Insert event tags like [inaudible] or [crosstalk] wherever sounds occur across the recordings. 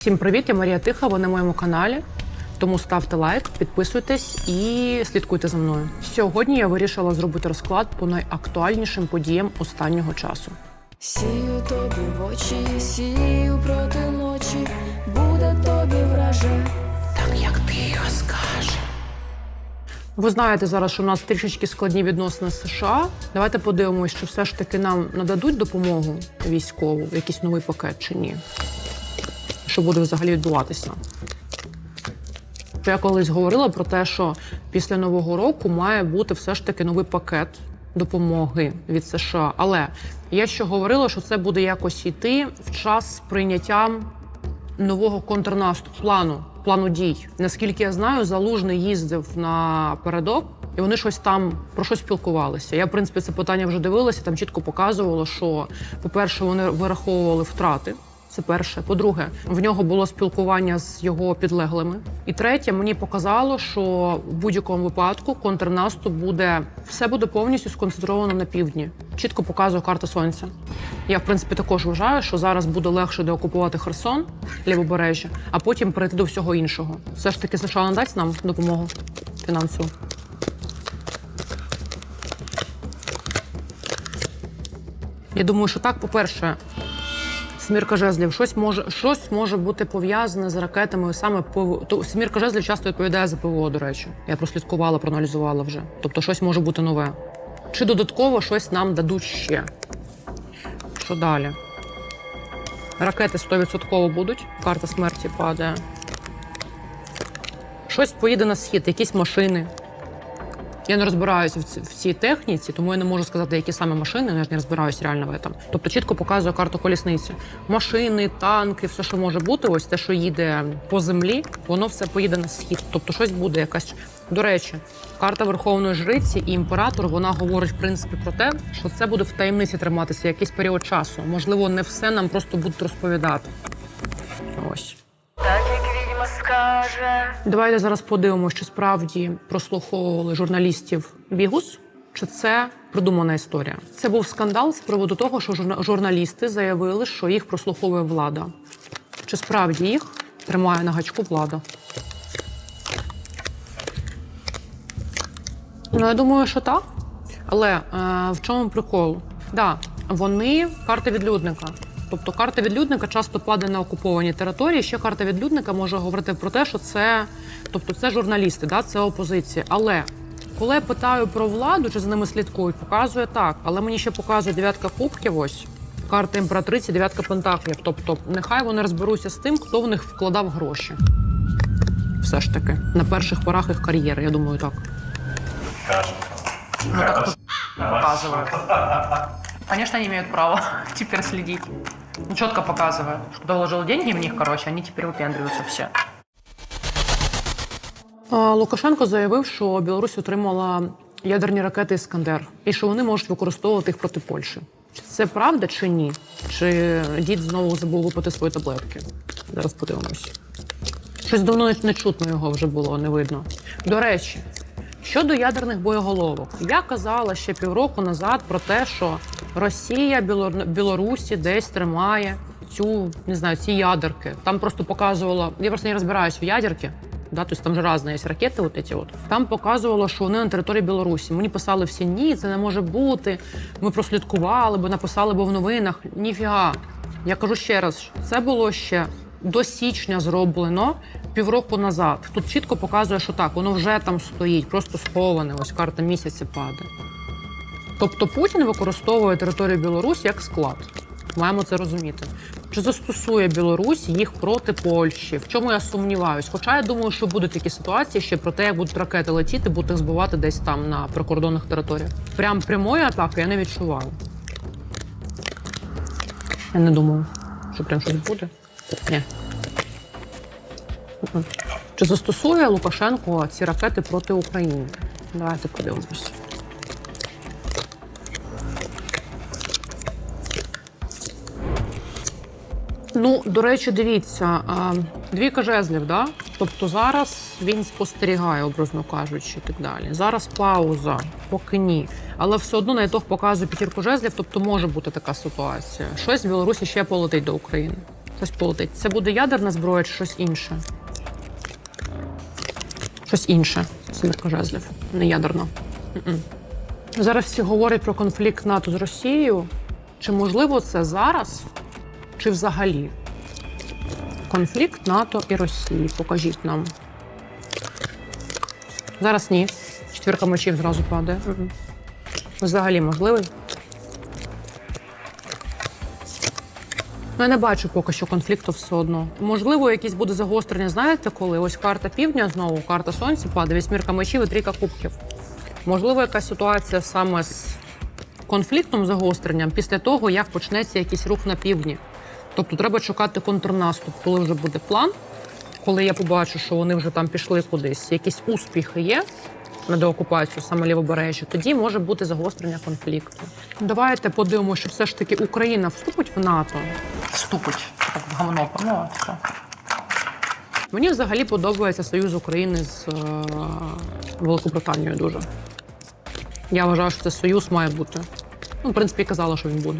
Всім привіт, я Марія Тиха. Ви на моєму каналі. Тому ставте лайк, підписуйтесь і слідкуйте за мною. Сьогодні я вирішила зробити розклад по найактуальнішим подіям останнього часу. Сію тобі в очі, сію проти ночі, буде тобі враже. Так як ти розкажеш. Ви знаєте зараз, що в нас трішечки складні відносини з США. Давайте подивимось, чи все ж таки нам нададуть допомогу військову, якийсь новий пакет чи ні. Що буде взагалі відбуватися? Я колись говорила про те, що після нового року має бути все ж таки новий пакет допомоги від США. Але я ще говорила, що це буде якось йти в час з прийняттям нового контрнаступу плану, плану дій. Наскільки я знаю, залужний їздив на передок, і вони щось там про щось спілкувалися. Я, в принципі, це питання вже дивилася. Там чітко показувало, що, по-перше, вони вираховували втрати. Це перше. По-друге, в нього було спілкування з його підлеглими. І третє, мені показало, що в будь-якому випадку контрнаступ буде все буде повністю сконцентровано на півдні. Чітко показує карта сонця. Я, в принципі, також вважаю, що зараз буде легше деокупувати Херсон, лівобережжя, а потім перейти до всього іншого. Все ж таки, США надасть нам допомогу фінансову. Я думаю, що так, по-перше, Смірка жезлів, щось може, щось може бути пов'язане з ракетами саме ПВО. То Смірка жезлів часто відповідає за ПВО, до речі. Я прослідкувала, проаналізувала вже. Тобто щось може бути нове. Чи додатково щось нам дадуть ще? Що далі? Ракети 100% будуть. Карта смерті падає. Щось поїде на схід, якісь машини. Я не розбираюся в, ці- в цій техніці, тому я не можу сказати, які саме машини, я ж не розбираюся реально в этом. Тобто чітко показує карту колісниці. Машини, танки, все, що може бути, ось те, що їде по землі, воно все поїде на схід. Тобто щось буде якась. До речі, карта Верховної Жриці і імператор вона говорить в принципі про те, що це буде в таємниці триматися якийсь період часу. Можливо, не все нам просто будуть розповідати. Ось. Так скаже. Давайте зараз подивимося, чи справді прослуховували журналістів Бігус, чи це придумана історія. Це був скандал з приводу того, що журналісти заявили, що їх прослуховує влада. Чи справді їх тримає на гачку влада? Ну, я думаю, що так. Але е, в чому прикол? Да, вони карта відлюдника. Тобто карта відлюдника часто падає на окуповані території. Ще карта відлюдника може говорити про те, що це, тобто це журналісти, да, це опозиція. Але коли я питаю про владу, чи за ними слідкують, показує так. Але мені ще показує дев'ятка кубків. Ось карта імператриці, дев'ятка пентаклів. Тобто, нехай вони розберуться з тим, хто в них вкладав гроші. Все ж таки, на перших порах їх кар'єри, я думаю, так. показывают. Конечно, они имеют право [laughs] теперь следить. Четко показывают, что вложил деньги в них, короче, они теперь выпендриваются все. Лукашенко заявив, що Білорусь отримала ядерні ракети Іскандер і що вони можуть використовувати їх проти Польщі. Чи це правда чи ні? Чи дід знову забув випити свої таблетки? Зараз подивимось. Щось давно не чутно його вже було, не видно. До речі, щодо ядерних боєголовок, я казала ще півроку назад про те, що Росія Білор- Білорусі десь тримає цю не знаю, ці ядерки. Там просто показувало. Я просто не розбираюсь в ядерки. Да, тобто там же різні є ракети, от ці от. Там показувало, що вони на території Білорусі. Мені писали всі ні, це не може бути. Ми прослідкували би, написали би в новинах. Ніфіга. Я кажу ще раз, це було ще до січня зроблено півроку назад. Тут чітко показує, що так, воно вже там стоїть, просто сховане. Ось карта місяця падає. Тобто Путін використовує територію Білорусі як склад. Маємо це розуміти. Чи застосує Білорусь їх проти Польщі? В чому я сумніваюсь? Хоча я думаю, що будуть такі ситуації ще про те, як будуть ракети летіти, будуть їх збивати десь там на прикордонних територіях. Прям прямої атаки я не відчуваю. Я не думаю, що прям щось буде. Ні. Чи застосує Лукашенко ці ракети проти України? Давайте подивимось. Ну, до речі, дивіться, двійка жезлів, да? Тобто зараз він спостерігає, образно кажучи, і так далі. Зараз пауза, поки ні. Але все одно на ітог показує п'ятірку жезлів, тобто може бути така ситуація. Щось з Білорусі ще полетить до України. Щось полетить. Це буде ядерна зброя чи щось інше? Щось інше. Сімірка жезлів. Не ядерна. М-м. Зараз всі говорять про конфлікт НАТО з Росією. Чи можливо це зараз, чи взагалі? Конфлікт НАТО і Росії. Покажіть нам. Зараз ні. Четвірка мечів зразу падає. Взагалі можливий. Ну, я не бачу поки що конфлікту все одно. Можливо, якісь буде загострення, знаєте, коли ось карта півдня знову, карта сонця падає, вісьмірка мечів і трійка кубків. Можливо, якась ситуація саме з конфліктом загостренням після того, як почнеться якийсь рух на півдні. Тобто треба чекати контрнаступ, коли вже буде план, коли я побачу, що вони вже там пішли кудись, якісь успіхи є на деокупацію саме лівобережжя, тоді може бути загострення конфлікту. Давайте подивимося, що все ж таки Україна вступить в НАТО. Ступать. Как в говно. Ну. Мені взагалі подобається союз України з е, Великобританією дуже. Я вважаю, що це союз має бути. Ну, в принципі, казала, що він буде.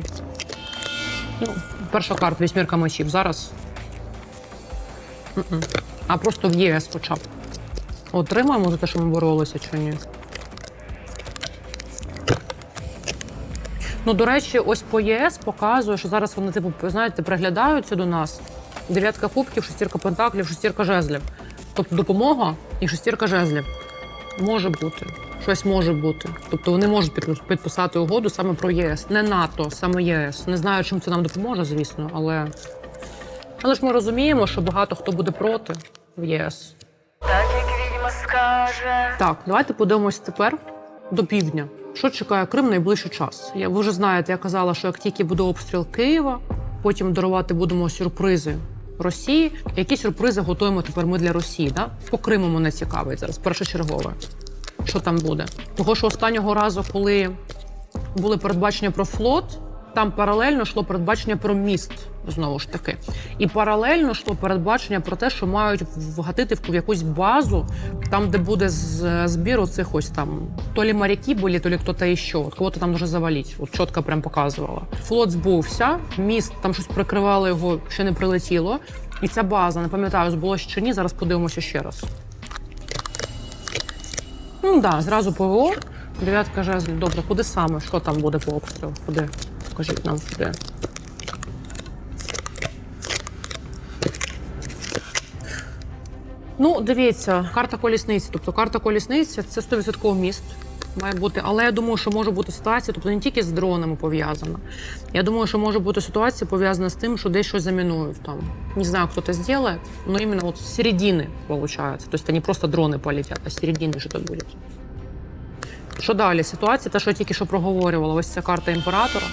Ну, перша карта вісьмірка мечів. Зараз. М-м. А просто в ЄС хоча б. Отримаємо за те, що ми боролися чи ні. Ну, до речі, ось по ЄС показує, що зараз вони, типу, знаєте, приглядаються до нас. Дев'ятка кубків, шестірка пентаклів, шестірка жезлів. Тобто допомога і шестірка жезлів. Може бути. Щось може бути. Тобто вони можуть підписати угоду саме про ЄС. Не НАТО, саме ЄС. Не знаю, чим це нам допоможе, звісно, але. Але ж ми розуміємо, що багато хто буде проти в ЄС. Так скаже. Так, давайте подивимось тепер до півдня. Що чекає Крим найближчий час? Я ви вже знаєте, я казала, що як тільки буде обстріл Києва, потім дарувати будемо сюрпризи Росії. Які сюрпризи готуємо тепер ми для Росії? Да? По Криму мене цікавить зараз першочергове. Що там буде? Того, що останнього разу, коли були передбачення про флот, там паралельно йшло передбачення про міст знову ж таки. І паралельно йшло передбачення про те, що мають вгатити в якусь базу, там, де буде збір оцих ось там то лі моряки були, то лі хто-то іще. От кого-то там дуже заваліть. От чітко прям показувала. Флот збувся, міст там щось прикривало його, ще не прилетіло. І ця база, не пам'ятаю, збулося чи ні. Зараз подивимося ще раз. Ну так, да, зразу ПВО. Дев'ятка жезлів. Добре, куди саме? Що там буде по обстрілу? Куди? Покажіть нам куди. Ну, дивіться, карта колісниці. Тобто карта колісниці це 100% міст. Має бути, але я думаю, що може бути ситуація, тобто не тільки з дронами пов'язана. Я думаю, що може бути ситуація пов'язана з тим, що десь щось замінують там. Не знаю, хто це зробить, але іменно от з середини виходить. Тобто не просто дрони полетять, а з середини що то буде. Що далі? Ситуація, те, що я тільки що проговорювала, ось ця карта імператора.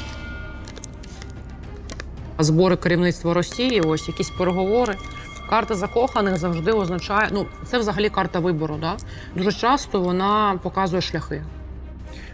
Збори керівництва Росії, ось якісь переговори. Карта закоханих завжди означає, ну це взагалі карта вибору. Да? Дуже часто вона показує шляхи.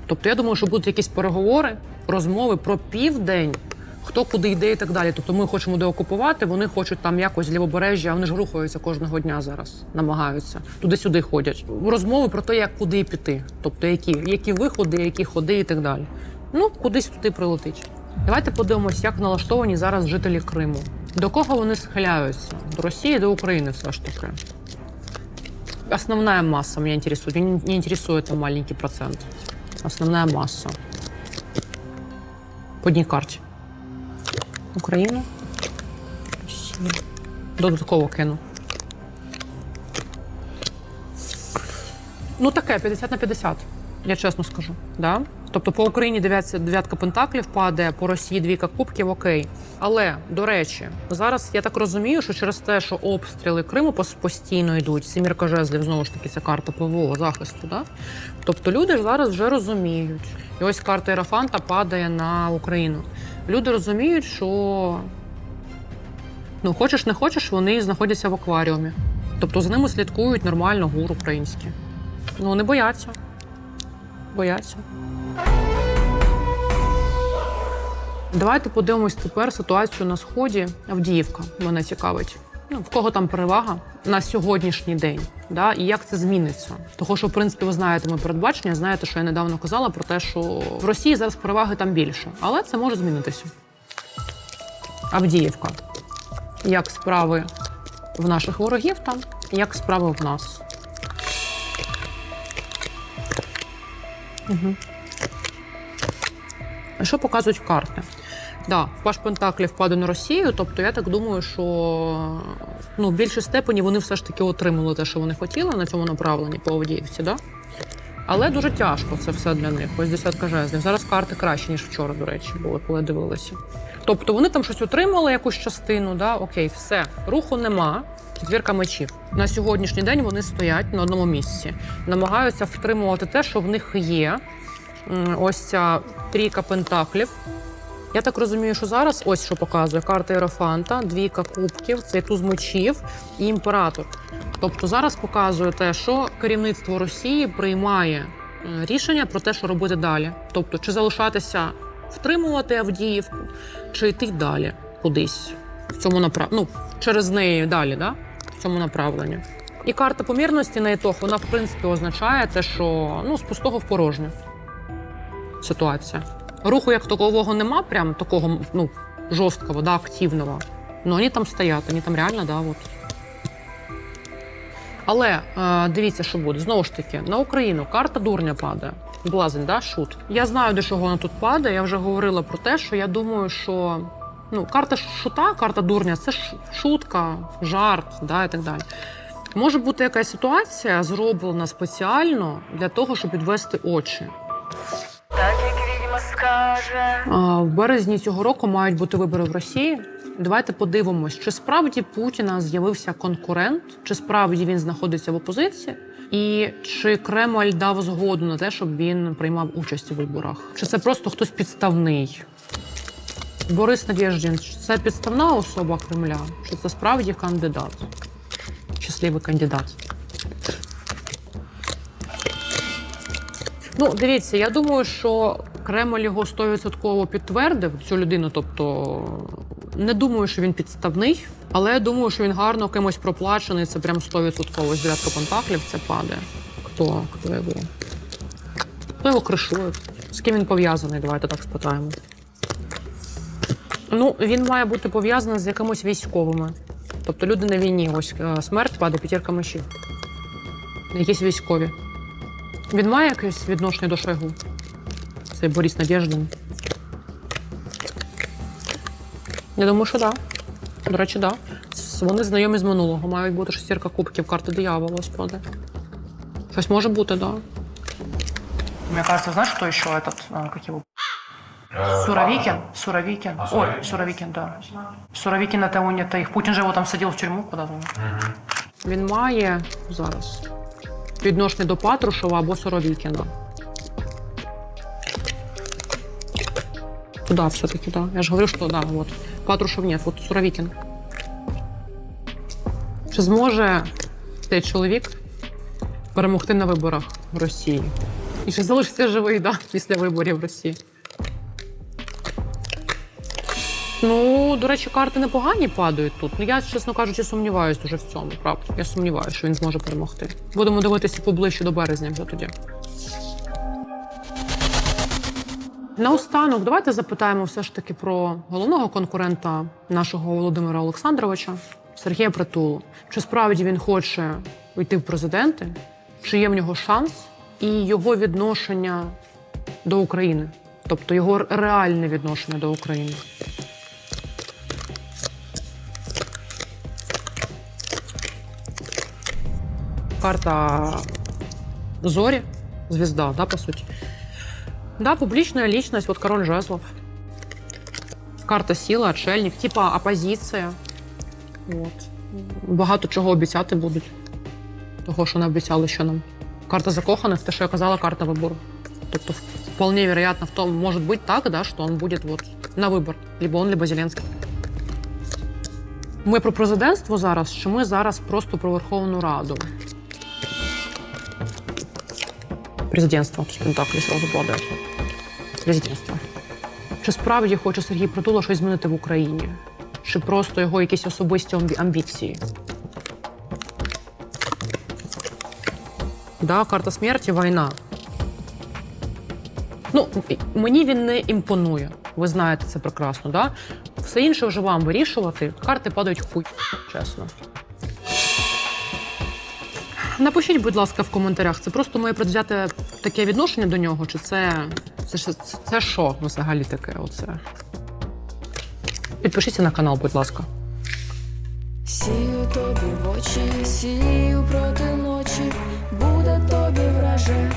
Тобто, я думаю, що будуть якісь переговори, розмови про південь, хто куди йде і так далі. Тобто ми хочемо деокупувати, вони хочуть там якось лівобережжя, вони ж рухаються кожного дня зараз, намагаються. Туди-сюди ходять. Розмови про те, як куди піти. Тобто, які, які виходи, які ходи і так далі. Ну, кудись туди прилетить. Давайте подивимось, як налаштовані зараз жителі Криму. До кого вони схиляються? До Росії, до України все ж таки. Основная масса меня интересует. Меня не интересует там маленький процент. Основная масса. По одній карті. Україна. Додатково кину. Ну, таке 50 на 50, я чесно скажу. Да? Тобто по Україні дев'ятся- дев'ятка пентаклів падає, по Росії двійка кубків, окей. Але, до речі, зараз я так розумію, що через те, що обстріли Криму постійно йдуть, сімірка жезлів, знову ж таки, це карта ПВО захисту. Да? Тобто люди ж зараз вже розуміють. І ось карта Ерафанта падає на Україну. Люди розуміють, що ну, хочеш не хочеш, вони знаходяться в акваріумі. Тобто за ними слідкують нормально гур українські. Ну, не бояться. Бояться. Давайте подивимось тепер ситуацію на сході. Авдіївка мене цікавить. Ну, в кого там перевага на сьогоднішній день, да? і як це зміниться? Того, що в принципі ви знаєте ми передбачення, знаєте, що я недавно казала про те, що в Росії зараз переваги там більше, але це може змінитися. Авдіївка. як справи в наших ворогів там, як справи в нас. Угу. Що показують карти? Да, паш Пентаклі впаде на Росію, тобто я так думаю, що ну, в більшій степені вони все ж таки отримали те, що вони хотіли на цьому направленні по Авдіївці, да? Але дуже тяжко це все для них. Ось десятка жезлів. Зараз карти краще, ніж вчора, до речі, були, коли дивилися. Тобто вони там щось отримали, якусь частину, да? окей, все, руху нема. Четвірка мечів. На сьогоднішній день вони стоять на одному місці, намагаються втримувати те, що в них є. Ось ця трійка пентаклів. Я так розумію, що зараз ось що показує карта Єрофанта, двійка кубків, це туз мечів і імператор. Тобто зараз показує те, що керівництво Росії приймає е, рішення про те, що робити далі. Тобто, чи залишатися втримувати Авдіївку, чи йти далі кудись в цьому направ... ну, через неї далі, да? в цьому направленні. І карта помірності на ітог, вона в принципі означає те, що ну, з пустого в порожнє ситуація. Руху як такового нема, прям такого ну, жорсткого, да, активного. Ну, вони там стоять, вони там реально, да, от. Але е, дивіться, що буде. Знову ж таки, на Україну карта дурня падає. Блазень, да, шут. Я знаю, до чого вона тут падає. Я вже говорила про те, що я думаю, що ну, карта шута, карта дурня це шутка, жарт, да, і так далі. Може бути якась ситуація, зроблена спеціально для того, щоб підвести очі. Скаже. В березні цього року мають бути вибори в Росії. Давайте подивимось, чи справді Путіна з'явився конкурент, чи справді він знаходиться в опозиції, і чи Кремль дав згоду на те, щоб він приймав участь у виборах? Чи це просто хтось підставний? Борис Надєждін, це підставна особа Кремля, чи це справді кандидат? Щасливий кандидат. Ну, дивіться, я думаю, що Кремль його 100% підтвердив цю людину. Тобто не думаю, що він підставний, але думаю, що він гарно кимось проплачений. Це прям 100% Ось дев'ятка пентаклів. Це падає. Хто? Хто його? Хто його кришує? З ким він пов'язаний? Давайте так спитаємо. Ну, він має бути пов'язаний з якимось військовими. Тобто люди на війні. Ось е, смерть падає п'ятірка мечів. Якісь військові. Він має якесь відношення до Шойгу? Це Борис Надєждин. Я думаю, що так. Да. До речі, так. Да. Вони знайомі з минулого. Мають бути шестірка кубків, карти диявола, господи. Щось може бути, так. Да. Мне кажется, знаешь, что еще этот, а, как его? Суровикин? Суровикин. Ой, Суровикин, да. Суровикин это у это их. Путин же его там садил в тюрьму куда-то. Він має зараз відношення до Патрушева або Соровікіна. Туда все-таки, да. Я ж говорю, що да, вот. Патрушев нет, вот Суровікін. Чи зможе цей чоловік перемогти на виборах в Росії? І чи залишиться живий да, після виборів в Росії? Ну, до речі, карти непогані падають тут. Ну я, чесно кажучи, сумніваюся дуже в цьому. Правда. Я сумніваюся, що він зможе перемогти. Будемо дивитися поближче до березня вже тоді. Наостанок, давайте запитаємо все ж таки про головного конкурента нашого Володимира Олександровича Сергія Притулу. Чи справді він хоче йти в президенти? Чи є в нього шанс? І його відношення до України, тобто його реальне відношення до України. карта Зорі, звезда, да, по суті. Да, публічна лічність, от король жезлов. Карта сила, отшельник, типа опозиція. От. Багато чого обіцяти будуть. Того, що не обіцяли ще нам. Карта закоханих, те, що я казала, карта вибору. Тобто, вполне вероятно, в том, может быть так, да, что он будет вот на вибор. Либо он, либо Зеленський. Ми про президентство зараз, чи ми зараз просто про Верховну Раду? Президентство з Пентаклі сразу падає. Президентство. Чи справді хоче Сергій Притула щось змінити в Україні? Чи просто його якісь особисті амбі- амбіції? Да, карта смерті, війна. Ну, мені він не імпонує. Ви знаєте це прекрасно, да? Все інше вже вам вирішувати. Карти падають хуй, чесно. Напишіть, будь ласка, в коментарях. Це просто моє предвзяте таке відношення до нього, чи це це, це, це що взагалі таке? оце? Підпишіться на канал, будь ласка. Сію тобі в очі, сію проти ночі, буде тобі враже.